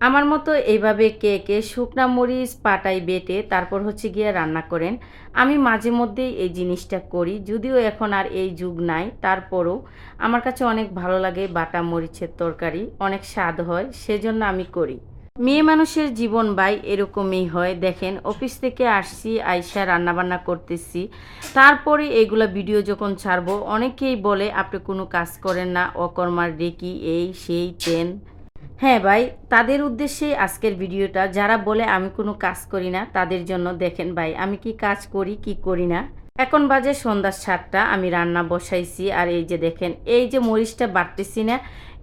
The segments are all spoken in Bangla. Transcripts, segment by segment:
আমার মতো এইভাবে কে কে শুকনা মরিচ পাটাই বেটে তারপর হচ্ছে গিয়ে রান্না করেন। আমি মাঝে মধ্যেই এই জিনিসটা করি, যদিও এখন আর এই যুগ নাই। তারপরও আমার কাছে অনেক ভালো লাগে বাটা মরিচের তরকারি, অনেক স্বাদ হয়, সেজন্য আমি করি। মেয়ে মানুষের জীবন ভাই এরকমই হয়। দেখেন, অফিস থেকে আসছি, আইসা রান্নাবান্না করতেছি। তারপরে এগুলা ভিডিও যখন ছাড়বো, অনেকেই বলে, আপনি কোনো কাজ করেন না, অকর্মার ডেকি এই, সেই, তেন। হ্যাঁ ভাই, তাদের উদ্দেশ্যে আজকের ভিডিওটা, যারা বলে আমি কোনো কাজ করি না, তাদের জন্য দেখেন ভাই, আমি কি কাজ করি, কি করি না। এখন বাজে সন্ধ্যা সাতটা, আমি রান্না বসাইছি, আর এই যে দেখেন, এই যে মরিচটা বাটতেছি না,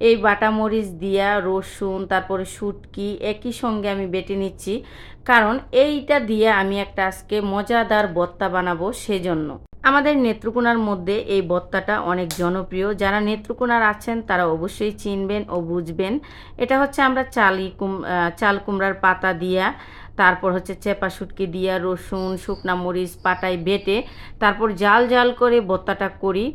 এই বাটা মরিচ দিয়া রসুন, তারপরে শুটকি একই সঙ্গে আমি বেটে নিচ্ছি, কারণ এইটা দিয়ে আমি একটা আজকে মজাদার বত্তা বানাবো সেজন্য। আমাদের নেত্রকোনার মধ্যে এই বত্তাটা অনেক জনপ্রিয়। যারা নেত্রকোনার আছেন, তারা অবশ্যই চিনবেন ও বুঝবেন। এটা হচ্ছে আমরা চালি কুম চাল কুমড়ার পাতা দিয়া, তারপর হচ্ছে চেপা শুটকি দিয়া, রসুন, শুকনা মরিচ, পাটায় বেটে, তারপর জাল জাল করে বত্তাটা করি।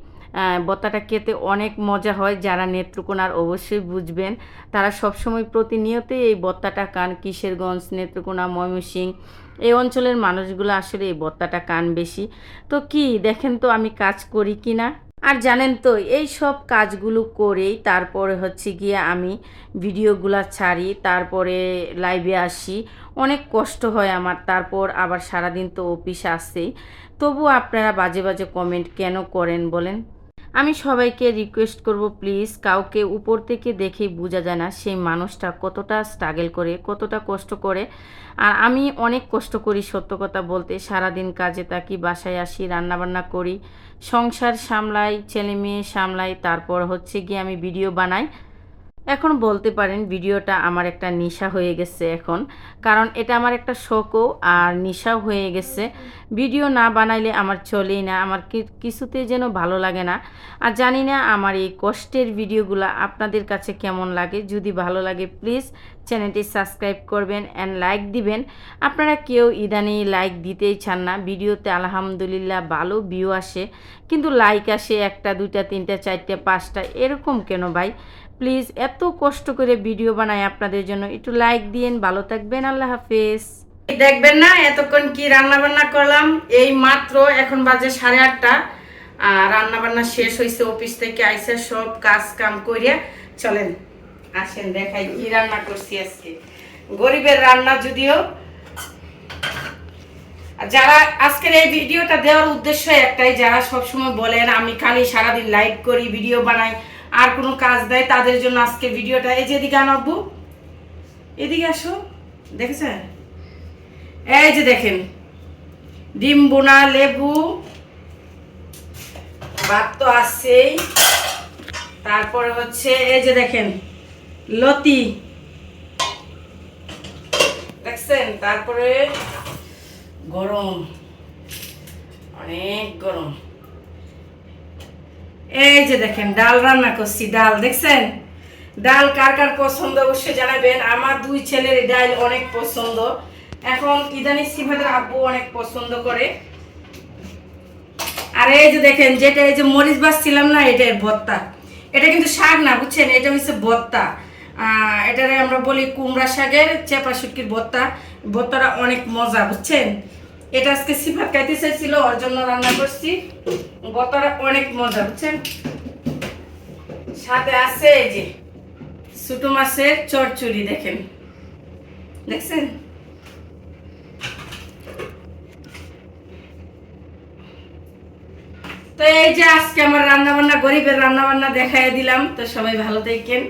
বত্তাটা খেতে অনেক মজা হয়, যারা নেত্রকোনার অবশ্যই বুঝবেন। তারা সবসময় প্রতিনিয়তই এই বত্তাটা কান কিশোরগঞ্জ নেত্রকোনা ময়মনসিংহ এই অঞ্চলের মানুষগুলো আসলে এই বত্তাটা কান বেশি। তো কি, দেখেন তো আমি কাজ করি কি না? আর জানেন তো, এই সব কাজগুলো করেই তারপরে হচ্ছে গিয়ে আমি ভিডিওগুলো ছাড়ি, তারপরে লাইভে আসি। অনেক কষ্ট হয় আমার, তারপর আবার সারাদিন তো অফিস আসছেই তবু আপনারা বাজে বাজে কমেন্ট কেন করেন বলেন? আমি সবাইকে রিকোয়েস্ট করব প্লিজ কাউকে উপর থেকে দেখেই বোঝা যায় না সেই মানুষটা কতটা স্ট্রাগল করে, কতটা কষ্ট করে। আর আমি অনেক কষ্ট করি সত্য কথা বলতে। সারাদিন কাজে থাকি, বাসায় আসি, রান্নাবান্না করি, সংসার সামলাই ছেলে মেয়ে সামলাই, তারপর হচ্ছে গিয়ে আমি ভিডিও বানাই। এখন বলতে পারেন ভিডিওটা আমার একটা নেশা হয়ে গেছে এখন। কারণ এটা আমার একটা শখও আর নেশাও হয়ে গেছে। ভিডিও না বানাইলে আমার চলেই না, আমার কি- কিছুতেই যেন ভালো লাগে না। আর জানি না আমার এই কষ্টের ভিডিওগুলো আপনাদের কাছে কেমন লাগে। যদি ভালো লাগে প্লিজ চ্যানেলটি সাবস্ক্রাইব করবেন অ্যান্ড লাইক দিবেন। আপনারা কেউ ইদানি লাইক দিতেই চান না। ভিডিওতে আলহামদুলিল্লাহ ভালো ভিউ আসে। কিন্তু লাইক আসে একটা, দুইটা, তিনটা, চারটা, পাঁচটা, এরকম কেন ভাই? প্লিজ এত কষ্ট করে ভিডিও বানাই আপনাদের জন্য। একটু লাইক দিয়েন, ভালো থাকবেন, আল্লাহ হাফেজ। দেখবেন না, এতক্ষণ কি রান্না বান্না করলাম? এই মাত্র এখন বাজে সাড়ে আটটা। আর রান্না বান্না শেষ হয়েছে অফিস থেকে, আইসে সব কাজ কাম করিয়া চলেন, আসেন, দেখাই কি রান্না করছি আজকে। গরিবের রান্না যদিও যারা আজকের এই ভিডিওটা দেওয়ার উদ্দেশ্য একটাই, যারা সবসময় বলেন, আমি খালি সারাদিন লাইভ করি ভিডিও বানাই আর কোনো কাজ দেয় তাদের জন্য আজকে ভিডিওটা। এই যে এদিকে আনব্বু এদিকে আসো। দেখেছেন? এই যে দেখেন। ডিম, বোনা, লেবু। ভাত তো আসছেই তারপরে হচ্ছে এই যে দেখেন, লতি। দেখছেন? তারপরে গরম। অনেক গরম। এই যে দেখেন ডাল রান্না করছি। ডাল দেখছেন? ডাল কার কার পছন্দ অবশ্যই জানাবেন। আমার দুই ছেলের ডাল অনেক পছন্দ। এখন ইদানি সিফাদের আব্বু অনেক পছন্দ করে। আর এই যে দেখেন যেটা এই যে মরিচ বাসছিলাম না এটা ভত্তা এটা কিন্তু শাক না বুঝছেন? এটা হচ্ছে আহ, এটারে আমরা বলি কুমড়া শাকের চেপা শুটকির ভর্তা। ভর্তাটা অনেক মজা বুঝছেন? এটা আজকে সিফাত খাইতে চাইছিল, ওর জন্য রান্না করছি। ভর্তাটা অনেক মজা, বুঝছেন? সাথে আছে এই যে ছোটো মাছের চচ্চড়ি দেখেন। দেখছেন? তো এই যে আজকে আমার রান্না বান্না গরিবের রান্না বান্না দেখাই দিলাম। তো সবাই ভালো থাকেন।